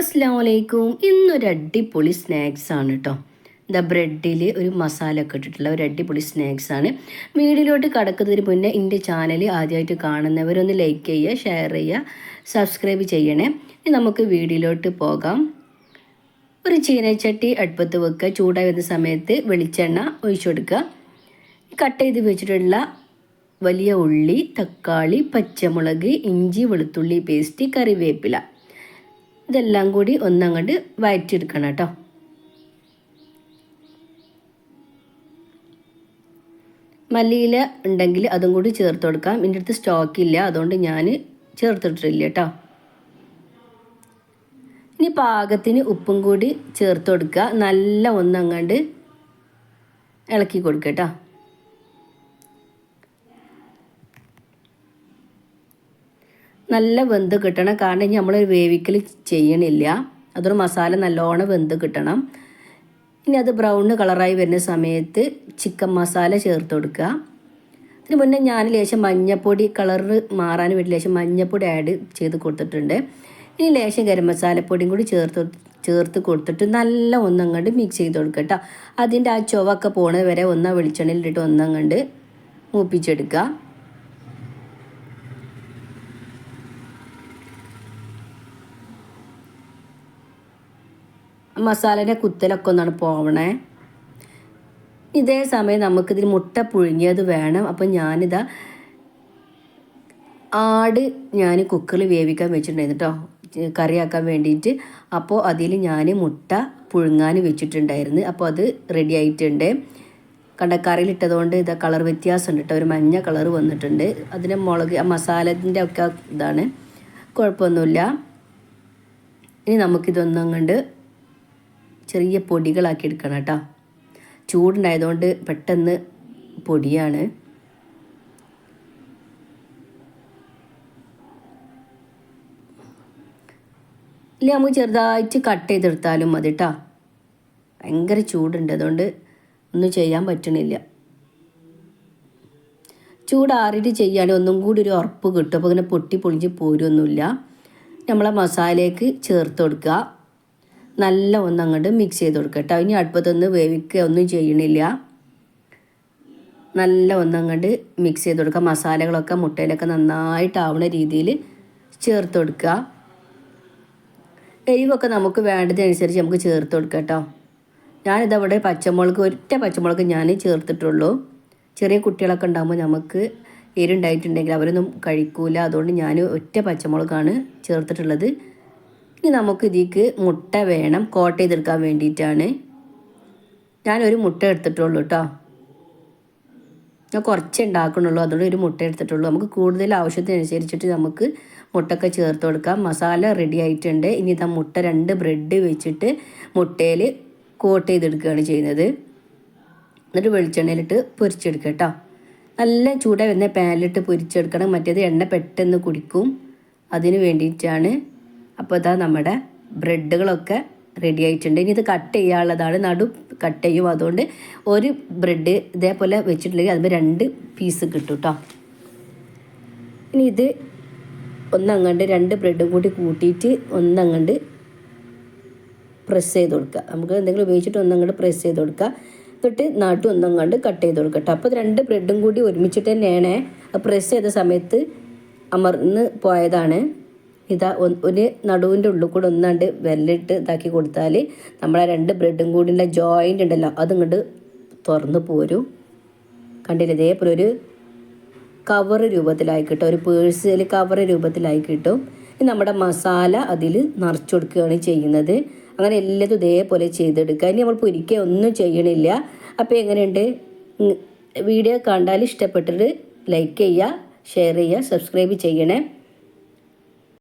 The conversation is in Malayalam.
അസ്സാം വലൈക്കും ഇന്നൊരു അടിപൊളി സ്നാക്സ് ആണ് കേട്ടോ ദ ബ്രെഡിൽ ഒരു മസാല ഒക്കെ ഇട്ടിട്ടുള്ള ഒരു അടിപൊളി സ്നാക്സ് ആണ്. വീഡിയോയിലോട്ട് കടക്കുന്നതിന് മുന്നേ എന്റെ ചാനൽ ആദ്യമായിട്ട് കാണുന്നവരൊന്ന് ലൈക്ക് ചെയ്യുക ഷെയർ ചെയ്യുക സബ്സ്ക്രൈബ് ചെയ്യണേ. ഇനി നമുക്ക് വീഡിയോയിലോട്ട് പോകാം. ഒരു ചീനച്ചട്ടി അടുപ്പത്ത് വെക്കുക. ചൂടായി വരുന്ന സമയത്ത് വെളിച്ചെണ്ണ ഒഴിച്ചു കൊടുക്കുക. കട്ട് ചെയ്ത് വെച്ചിട്ടുള്ള വലിയ ഉള്ളി തക്കാളി പച്ചമുളക് ഇഞ്ചി വെളുത്തുള്ളി പേസ്റ്റ് കറിവേപ്പില. ഇതെല്ലാം കൂടി ഒന്നങ്ങോട്ട് വയറ്റിയെടുക്കണം കേട്ടോ. മല്ലിയില ഉണ്ടെങ്കിൽ അതും കൂടി ചേർത്ത് കൊടുക്കാം. എന്റെ അടുത്ത് സ്റ്റോക്ക് ഇല്ല. അതുകൊണ്ട് ഞാൻ ചേർത്തിട്ടില്ല കേട്ടോ. ഇനി പാകത്തിന് ഉപ്പും കൂടി ചേർത്ത് കൊടുക്കുക. നല്ല ഒന്നങ്ങാണ്ട് ഇളക്കി കൊടുക്കുക കേട്ടോ. നല്ല വെന്ത് കിട്ടണം. കാരണം ഇനി നമ്മൾ വേവിക്കൽ ചെയ്യണില്ല. അതൊരു മസാല നല്ലോണം വെന്ത് കിട്ടണം. ഇനി അത് ബ്രൗൺ കളറായി വരുന്ന സമയത്ത് ചിക്കൻ മസാല ചേർത്ത് കൊടുക്കുക. അതിന് മുന്നേ ഞാൻ ലേശം മഞ്ഞപ്പൊടി കളറ് മാറാൻ വേണ്ടി ലേശം മഞ്ഞപ്പൊടി ആഡ് ചെയ്ത് കൊടുത്തിട്ടുണ്ട്. ഇനി ലേശം ഗരം മസാലപ്പൊടിയും കൂടി ചേർത്ത് ചേർത്ത് കൊടുത്തിട്ട് നല്ല ഒന്നങ്ങണ്ട് മിക്സ് ചെയ്ത് കൊടുക്കുക കേട്ടോ അതിന്റെ ആ ചുവക്കെ പോണത് വരെ ഒന്നാ വെളിച്ചെണ്ണയിലിട്ട് ഒന്നങ്ങണ്ട് മൂപ്പിച്ചെടുക്കുക. മസാലേന്റെ കുത്തലൊക്കെ ഒന്നാണ് പോവണേ. ഇതേ സമയം നമുക്കിതിൽ മുട്ട പുഴുങ്ങിയത് വേണം. അപ്പം ഞാനിതാ ആട് ഞാൻ കുക്കറിൽ വേവിക്കാൻ വെച്ചിട്ടുണ്ടായിരുന്നു കേട്ടോ കറിയാക്കാൻ വേണ്ടിയിട്ട്. അപ്പോൾ അതിൽ ഞാൻ മുട്ട പുഴുങ്ങാൻ വെച്ചിട്ടുണ്ടായിരുന്നു. അപ്പോൾ അത് റെഡി ആയിട്ടുണ്ട്. കണ്ട കറിയിലിട്ടതുകൊണ്ട് ഇതാ കളർ വ്യത്യാസമുണ്ട് കേട്ടോ ഒരു മഞ്ഞ കളർ വന്നിട്ടുണ്ട്. അതിന് മുളക് മസാലത്തിന്റെ ഒക്കെ ഇതാണ്. കുഴപ്പമൊന്നുമില്ല. ഇനി നമുക്കിതൊന്നും കണ്ട് ചെറിയ പൊടികളാക്കി എടുക്കണം കേട്ടോ. ചൂടുണ്ടായതുകൊണ്ട് പെട്ടെന്ന് പൊടിയാണ്. ഇല്ല നമുക്ക് ചെറുതായിട്ട് കട്ട് ചെയ്തെടുത്താലും മതി കേട്ടോ. ഭയങ്കര ചൂടുണ്ട് അതുകൊണ്ട് ഒന്നും ചെയ്യാൻ പറ്റണില്ല. ചൂടാറിയിട്ട് ചെയ്യുകയാണെങ്കിൽ ഒന്നും കൂടി ഒരു ഉറപ്പ് കിട്ടും. അപ്പോൾ ഇങ്ങനെ പൊട്ടി പൊളിഞ്ഞ് പോരൊന്നുമില്ല നമ്മളെ മസാലയ്ക്ക് ചേർത്ത് കൊടുക്കുക. നല്ല ഒന്ന് അങ്ങോട്ട് മിക്സ് ചെയ്ത് കൊടുക്കുക കേട്ടോ ഇനി അടുപ്പത്തൊന്ന് വേവിക്കുക ഒന്നും ചെയ്യണില്ല. നല്ല ഒന്നങ്ങോട്ട് മിക്സ് ചെയ്ത് കൊടുക്കുക മസാലകളൊക്കെ മുട്ടയിലൊക്കെ നന്നായിട്ടാവുന്ന രീതിയിൽ ചേർത്ത് കൊടുക്കുക എരിവൊക്കെ നമുക്ക് വേണ്ടതനുസരിച്ച് നമുക്ക് ചേർത്ത് കൊടുക്കുക കേട്ടോ ഞാനിതവിടെ പച്ചമുളക് ഒറ്റ പച്ചമുളക് ഞാൻ ചേർത്തിട്ടുള്ളൂ. ചെറിയ കുട്ടികളൊക്കെ ഉണ്ടാകുമ്പോൾ നമുക്ക് എരിണ്ടായിട്ടുണ്ടെങ്കിൽ അവരൊന്നും കഴിക്കൂല. അതുകൊണ്ട് ഞാൻ ഒറ്റ പച്ചമുളകാണ് ചേർത്തിട്ടുള്ളത്. ഇനി നമുക്ക് ഇതിക്ക് മുട്ട വേണം. കോട്ട് ചെയ്തെടുക്കാൻ വേണ്ടിയിട്ടാണ്. ഞാനൊരു മുട്ട എടുത്തിട്ടുള്ളൂ കേട്ടോ. ഞാൻ കുറച്ച് ഉണ്ടാക്കണുള്ളൂ അതുകൊണ്ട് ഒരു മുട്ട എടുത്തിട്ടുള്ളൂ. നമുക്ക് കൂടുതൽ ആവശ്യത്തിനനുസരിച്ചിട്ട് നമുക്ക് മുട്ടൊക്കെ ചേർത്ത് കൊടുക്കാം. മസാല റെഡി ആയിട്ടുണ്ട്. ഇനി ഇതാ മുട്ട രണ്ട് ബ്രെഡ് വെച്ചിട്ട് മുട്ടയിൽ കോട്ട് ചെയ്തെടുക്കുകയാണ് ചെയ്യുന്നത്. എന്നിട്ട് വെളിച്ചെണ്ണയിലിട്ട് പൊരിച്ചെടുക്കുക കേട്ടോ. നല്ല ചൂടായി വരുന്ന പാനിലിട്ട് പൊരിച്ചെടുക്കണം. മറ്റേത് എണ്ണ പെട്ടെന്ന് കുടിക്കും. അതിന് വേണ്ടിയിട്ടാണ് അപ്പോൾ ഇതാ നമ്മുടെ ബ്രെഡുകളൊക്കെ റെഡി ആയിട്ടുണ്ട്. ഇനി ഇത് കട്ട് ചെയ്യാനുള്ളതാണ്. നടു കട്ട് ചെയ്യും. അതുകൊണ്ട് ഒരു ബ്രെഡ് ഇതേപോലെ വെച്ചിട്ടുണ്ടെങ്കിൽ അതിന് രണ്ട് പീസ് കിട്ടും കേട്ടോ ഇനി ഇത് ഒന്നങ്ങണ്ട് രണ്ട് ബ്രെഡും കൂടി കൂട്ടിയിട്ട് ഒന്നങ്ങണ്ട് പ്രസ് ചെയ്ത് കൊടുക്കുക. നമുക്ക് എന്തെങ്കിലും ഉപയോഗിച്ചിട്ട് ഒന്നങ്ങണ്ട് പ്രസ് ചെയ്ത് കൊടുക്കുക. എന്നിട്ട് നാട്ടും ഒന്നങ്ങണ്ട് കട്ട് ചെയ്ത് കൊടുക്കുക കേട്ടോ അപ്പോൾ രണ്ട് ബ്രെഡും കൂടി ഒരുമിച്ചിട്ട് തന്നെയാണ്. പ്രസ് ചെയ്ത സമയത്ത് അമർന്ന് പോയതാണ്. ഇതാ ഒരു നടുവിന്റെ ഉള്ളിൽ കൂടെ ഒന്നാണ്ട് വെല്ലിട്ട് ഇതാക്കി കൊടുത്താൽ നമ്മളെ രണ്ട് ബ്രെഡും കൂടിയുള്ള ജോയിന്റ് ഉണ്ടല്ലോ അതിങ്ങോട്ട് തുറന്ന് പോരും. കണ്ടില്ല? ഇതേപോലെ ഒരു കവർ രൂപത്തിലായി കിട്ടും. ഒരു പേഴ്സിൽ കവർ രൂപത്തിലായി കിട്ടും. നമ്മുടെ മസാല അതിൽ നിറച്ചു കൊടുക്കുകയാണ് ചെയ്യുന്നത്. അങ്ങനെ എല്ലാതും ഇതേപോലെ ചെയ്തെടുക്കുക. ഇനി നമ്മൾ പൊരിക്കുക ഒന്നും ചെയ്യണില്ല. അപ്പോൾ എങ്ങനെയുണ്ട്? വീഡിയോ കണ്ടാൽ ഇഷ്ടപ്പെട്ടിട്ട് ലൈക്ക് ചെയ്യുക ഷെയർ ചെയ്യുക സബ്സ്ക്രൈബ് ചെയ്യണേ.